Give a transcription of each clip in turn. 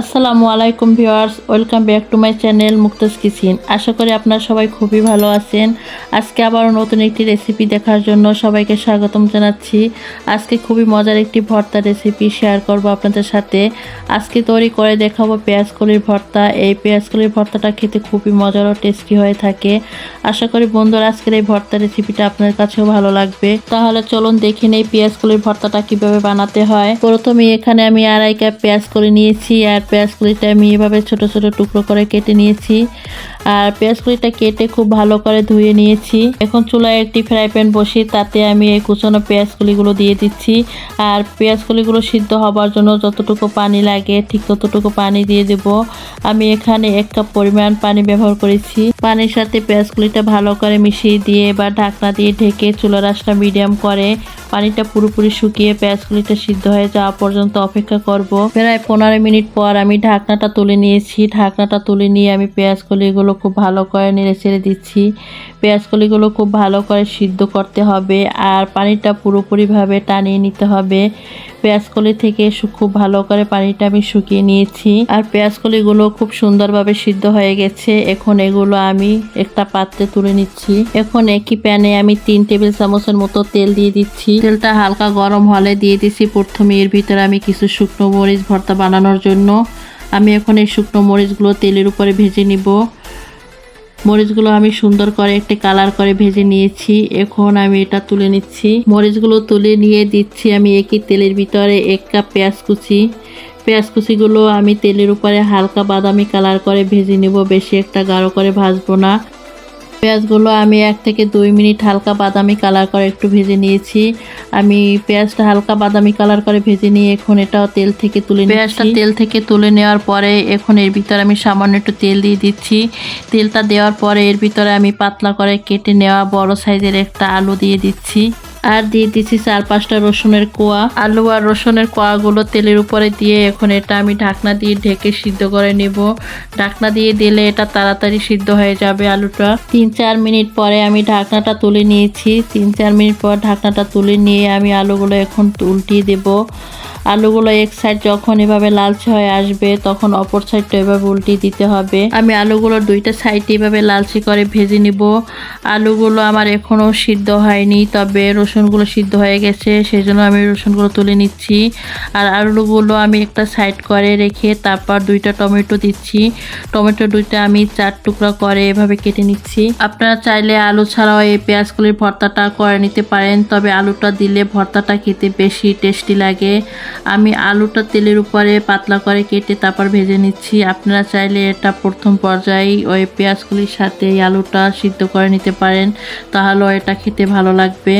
আসসালামু আলাইকুম viewers, welcome back to my channel Muktaj kitchen. আশা করি আপনারা সবাই খুবই ভালো আছেন। আজকে আবারও নতুন একটি রেসিপি দেখার জন্য সবাইকে স্বাগতম জানাচ্ছি। আজকে খুবই মজার একটি ভর্তা রেসিপি শেয়ার করব আপনাদের সাথে। আজকে তৈরি করে দেখাবো পেঁয়াজ কলির ভর্তা। এই পেঁয়াজ কলির ভর্তাটা খেতে খুবই মজার ও টেস্টি হয়ে থাকে। আশা করি বন্ধুরা, আজকের এই ভর্তা রেসিপিটা আপনাদের কাছেও ভালো লাগবে। তাহলে চলুন দেখে নেই পেঁয়াজ কলির ভর্তাটা কীভাবে বানাতে হয়। প্রথমে এখানে আমি আড়াই কাপ পেঁয়াজ কলি নিয়েছি, আর পেঁয়াজ কলিটা আমি এভাবে ছোট ছোট টুকরো করে কেটে নিয়েছি। আর পেঁয়াজ কলিটা কেটে খুব ভালো করে ধুয়ে নিয়েছি। এখন চুলায় একটি ফ্রাই প্যান বসিয়ে তাতে আমি এই কুচানো পেঁয়াজ কলিগুলো দিয়ে দিচ্ছি। আর পেঁয়াজ কলিগুলো সিদ্ধ হবার জন্য যতটুকু পানি লাগে, ঠিক ততটুকু পানি দিয়ে দেব। আমি এখানে এক কাপ পরিমাণ পানি ব্যবহার করেছি। পানির সাথে পেঁয়াজ কলিটা ভালো করে মিশিয়ে দিয়ে বা ঢাকনা দিয়ে ঢেকে চুলার আঁচটা মিডিয়াম করে পানিটা পুরোপুরি শুকিয়ে পেঁয়াজ কলিটা সিদ্ধ হয়ে যাওয়া পর্যন্ত অপেক্ষা করব। প্রায় পনেরো মিনিট পর আমি ঢাকনাটা তুলে নিয়েছি। ঢাকনাটা তুলে নিয়ে আমি পেঁয়াজ কলিগুলো খুব ভালো করে নেড়ে ছেড়ে দিচ্ছি। পেঁয়াজ কলিগুলো খুব ভালো করে সিদ্ধ করতে হবে আর পানিটা পুরোপুরিভাবে টানিয়ে নিতে হবে। পেঁয়াজ কলি থেকে খুব ভালো করে পানিটা আমি শুকিয়ে নিয়েছি। আর পেঁয়াজ কলিগুলো খুব সুন্দরভাবে সিদ্ধ হয়ে গেছে। এখন এগুলো আমি একটা পাত্রে তুলে নিচ্ছি। এখন একই প্যানে আমি তিন টেবিল চামচের মতো তেল দিয়ে দিচ্ছি। তেলটা হালকা গরম হলে দিয়ে দিচ্ছি প্রথমে এর ভিতরে আমি কিছু শুকনো মরিচ ভর্তা বানানোর জন্য। আমি এখন এই শুকনো মরিচগুলো তেলের উপরে ভেজে নিব। মরিচগুলো আমি সুন্দর করে একটি কালার করে ভেজে নিয়েছি। এখন আমি এটা তুলে নিচ্ছি। মরিচগুলো তুলে নিয়ে দিচ্ছি আমি একই তেলের ভিতরে এক কাপ পেঁয়াজ কুচি। পেঁয়াজ কুচিগুলো আমি তেলের উপরে হালকা বাদামি কালার করে ভেজে নেব, বেশি একটা গাঢ় করে ভাজবো না। পেঁয়াজগুলো আমি এক থেকে দুই মিনিট হালকা বাদামি কালার করে একটু ভেজে নিয়েছি। আমি পেঁয়াজটা হালকা বাদামি কালার করে ভেজে নিয়ে এখন এটাও তেল থেকে তুলে পেঁয়াজটা তেল থেকে তুলে নেওয়ার পরে এখন এর ভিতরে আমি সামান্য একটু তেল দিয়ে দিচ্ছি। তেলটা দেওয়ার পরে এর ভিতরে আমি পাতলা করে কেটে নেওয়া বড় সাইজের একটা আলু দিয়ে দিচ্ছি। আর দিয়ে দিছি চার পাঁচটা রসুনের কোয়া। আলু আর রসুনের কোয়াগুলো তেলের উপরে দিয়ে এখন এটা আমি ঢাকনা দিয়ে ঢেকে সিদ্ধ করে নেব। ঢাকনা দিয়ে দিলে এটা তাড়াতাড়ি সিদ্ধ হয়ে যাবে আলুটা। তিন চার মিনিট পরে আমি ঢাকনাটা তুলে নিয়েছি। তিন চার মিনিট পর ঢাকনাটা তুলে নিয়ে আমি আলুগুলো এখন উল্টিয়ে দেব। আলুগুলো এক সাইড যখন এভাবে লালচে হয়ে আসবে, তখন অপর সাইডটা এভাবে উল্টিয়ে দিতে হবে। আমি আলুগুলো দুইটা সাইড এভাবে লালচে করে ভেজে নিব। আলুগুলো আমার এখনও সিদ্ধ হয়নি, তবে রসুনগুলো সিদ্ধ হয়ে গেছে সেই জন্য আমি রসুনগুলো তুলে নিচ্ছি। আর আলুগুলো আমি একটা সাইড করে রেখে তারপর দুইটা টমেটো দিচ্ছি। টমেটো দুইটা আমি চার টুকরা করে এভাবে কেটে নিচ্ছি। আপনারা চাইলে আলু ছাড়াও এই পেঁয়াজগুলির ভর্তাটা করে নিতে পারেন, তবে আলুটা দিলে ভর্তাটা খেতে বেশি টেস্টি লাগে। আমি আলুটা তেলের উপরে পাতলা করে কেটে তারপর ভেজে নিচ্ছি। আপনারা চাইলে এটা প্রথম পর্যায়ে ওই পেঁয়াজগুলির সাথে আলুটা সিদ্ধ করে নিতে পারেন। তাহলেও এটা খেতে ভালো লাগবে।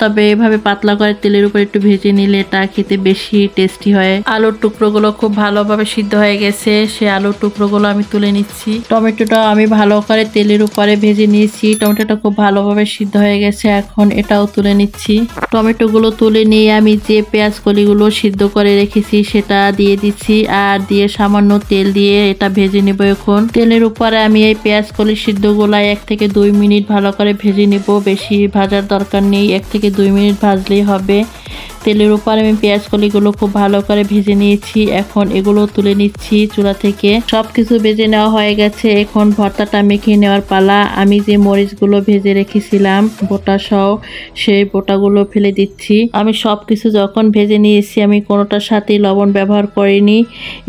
তবে এভাবে পাতলা করে তেলের উপর একটু ভেজে নিলে এটা খেতে বেশি টেস্টি হয়। আলুর টুকরোগুলো খুব ভালোভাবে সিদ্ধ হয়ে গেছে। সে আলুর টুকরোগুলো আমি তুলে নিচ্ছি। টমেটোটা আমি ভালো করে তেলের উপরে ভেজে নিয়েছি। টমেটোটা খুব ভালোভাবে সিদ্ধ হয়ে গেছে। এখন এটাও তুলে নিচ্ছি। টমেটোগুলো তুলে নিয়ে আমি যে পেঁয়াজ কলিগুলো সিদ্ধ করে রেখেছি সেটা দিয়ে দিচ্ছি। আর দিয়ে সামান্য তেল দিয়ে এটা ভেজে নেব এখন। তেলের উপরে আমি এই পেঁয়াজ কলি সিদ্ধগুলো এক থেকে দুই মিনিট ভালো করে ভেজে নেব। বেশি ভাজার দরকার নেই। এক থেকে দুই মিনিট ভাজলেই হবে। তেলের উপর আমি পেঁয়াজ কলিগুলো খুব ভালো করে ভেজে নিয়েছি। এখন এগুলো তুলে নিচ্ছি চুলা থেকে। সব কিছু ভেজে নেওয়া হয়ে গেছে। এখন ভর্তাটা মেখে নেওয়ার পালা। আমি যে মরিচগুলো ভেজে রেখেছিলাম, বোটা সহ, সেই বোটাগুলো ফেলে দিচ্ছি। আমি সব কিছু যখন ভেজে নিয়েছি, আমি কোনোটার সাথেই লবণ ব্যবহার করিনি।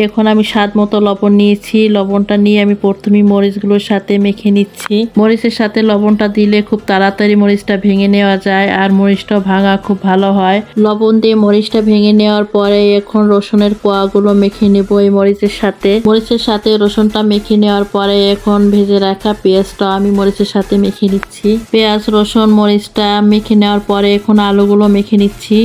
এখন আমি স্বাদ মতো লবণ নিয়েছি। লবণটা নিয়ে আমি প্রথমে মরিচগুলোর সাথে মেখে নিচ্ছি। মরিচের সাথে লবণটা দিলে খুব তাড়াতাড়ি মরিচটা ভেঙে নেওয়া যায়, আর মরিচটা ভাঙা খুব ভালো হয়। লবণ দিয়ে মরিচটা ভেঙে নেওয়ার পরে এখন রসুনের কোয়াগুলো মেখে নেব এই মরিচের সাথে। মরিচের সাথে রসুনটা মেখে নেওয়ার পরে এখন ভেজে রাখা পেঁয়াজটা আমি মরিচের সাথে মেখে নিচ্ছি। পেঁয়াজ, রসুন, মরিচটা মেখে নেওয়ার পরে এখন আলুগুলো মেখে নিচ্ছি।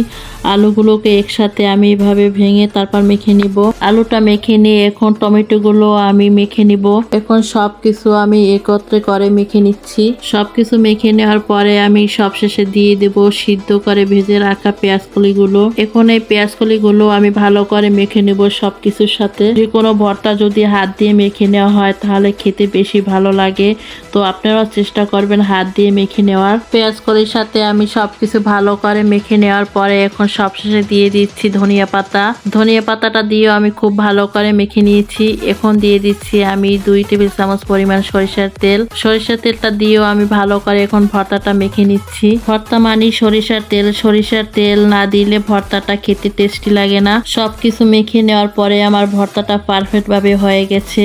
আলুগুলোকে একসাথে আমি এভাবে ভেঙে তারপর মেখে নিব। আলুটা মেখে নিয়ে এখন টমেটোগুলো আমি মেখে নিব। এখন সব কিছু আমি একত্রে করে মেখে নিচ্ছি। সব কিছু মেখে নেওয়ার পরে আমি সবশেষে দিয়ে দেব সিদ্ধ করে ভেজে রাখা পেঁয়াজগুলি কলিগুলো এখন এই পেঁয়াজ কলিগুলো আমি ভালো করে মেখে নেব সব কিছুর সাথে। যে কোনো ভর্তা যদি হাত দিয়ে মেখে নেওয়া হয়, তাহলে খেতে বেশি ভালো লাগে। তো আপনারাও চেষ্টা করবেন হাত দিয়ে মেখে নেওয়ার। পেঁয়াজ কলির সাথে আমি সবকিছু ভালো করে মেখে নেওয়ার পরে এখন সবশেষে দিয়ে দিচ্ছি ধনিয়া পাতা। ধনিয়া পাতাটা দিয়েও আমি খুব ভালো করে মেখে নিয়েছি। এখন দিয়ে দিচ্ছি আমি দুই টেবিল চামচ পরিমাণ সরিষার তেল। সরিষার তেলটা দিয়েও আমি ভালো করে এখন ভর্তাটা মেখে নিচ্ছি। ভর্তা মানে সরিষার তেল। সরিষার তেল না দিলে ভর্তাটা খেতে টেস্টি লাগে না। সব কিছু মেখে নেওয়ার পরে আমার ভর্তাটা পারফেক্টভাবে হয়ে গেছে।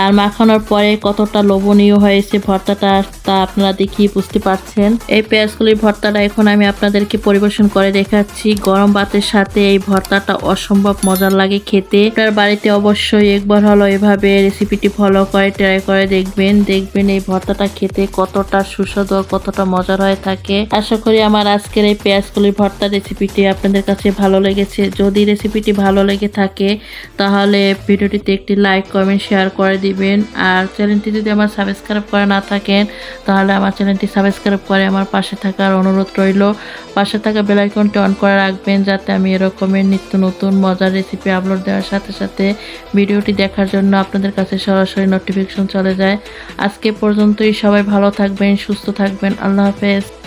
আর মাখানোর পরে কতটা লোভনীয় হয়েছে ভর্তাটা তা আপনারা দেখিয়ে বুঝতে পারছেন। এই পেঁয়াজগুলির ভর্তাটা এখন আমি আপনাদেরকে পরিবেশন করে দেখাচ্ছি। গরম ভাতের সাথে এই ভর্তাটা অসম্ভব মজার লাগে খেতে। আপনার বাড়িতে অবশ্যই একবার হলো এভাবে রেসিপিটি ফলো করে ট্রাই করে দেখবেন। দেখবেন এই ভর্তাটা খেতে কতটা সুস্বাদু আর কতটা মজার হয়ে থাকে। আশা করি আমার আজকের এই পেঁয়াজগুলির ভর্তা রেসিপিটি আপনাদের কাছে ভালো লেগেছে। যদি রেসিপিটি ভালো লেগে থাকে, তাহলে ভিডিওটিতে একটি লাইক কমেন্ট শেয়ার করে দিবেন। আর চ্যানেলটি যদি আমার সাবস্ক্রাইব করে না থাকেন তাহলে আমার চ্যানেলটি সাবস্ক্রাইব করে আমার পাশে থাকার অনুরোধ রইল। পাশে থাকা বেলাইকনটি অন করে রাখবেন যাতে আমি এরকমের নিত্য নতুন মজার রেসিপি আপলোড দেওয়ার সাথে সাথে ভিডিওটি দেখার জন্য আপনাদের কাছে সরাসরি নোটিফিকেশন চলে যায়। আজকে পর্যন্তই সবাই ভালো থাকবেন, সুস্থ থাকবেন। আল্লাহ হাফেজ।